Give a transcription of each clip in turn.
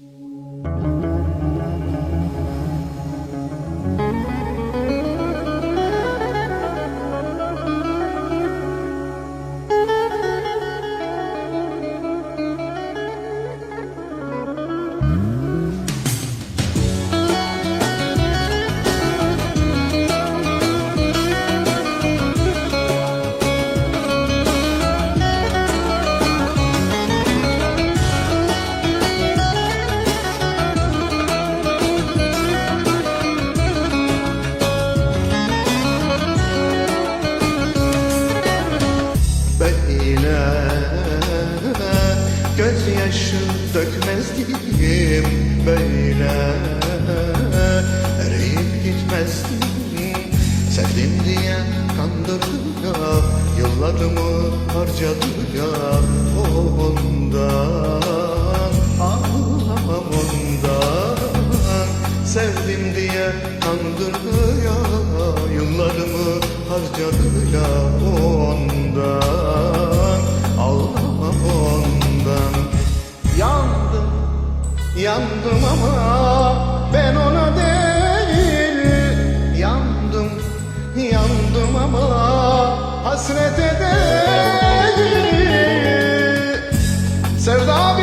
Böyle gözyaşı dökmezdim Böyle. Eriyip gitmezdim Sevdim diye kandırdı ya Yıllarımı harcadı ya Ondan ağlamam ondan. Sevdim diye kandırdı ya Yıllarımı harcadı yandım ama ben ona değil. Yandım, yandım ama hasrete değil. Sevda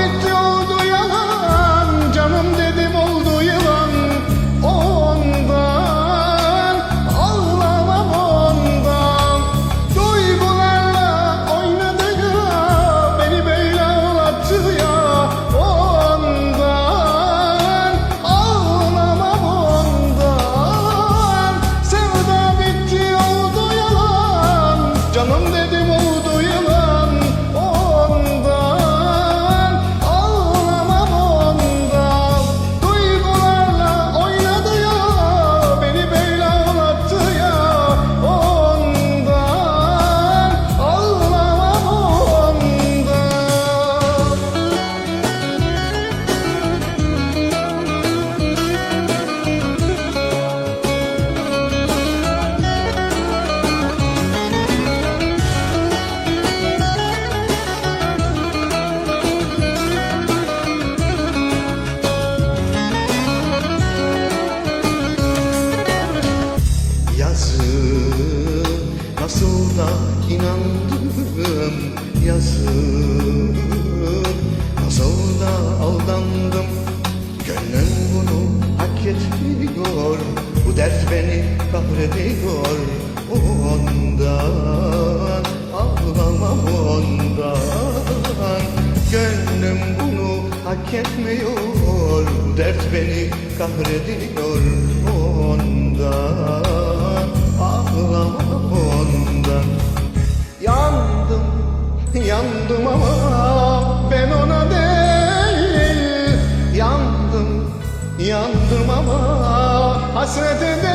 da inandım Yazık. Nasıl da aldandım Gönlüm bunu hak etmiyor. Bu dert beni kahrediyor. Ondan ağlamam ondan Gönlüm bunu hak etmiyor. Bu dert beni kahrediyor. Ondan yandım ama ben ona değil Yandım, yandım ama hasrete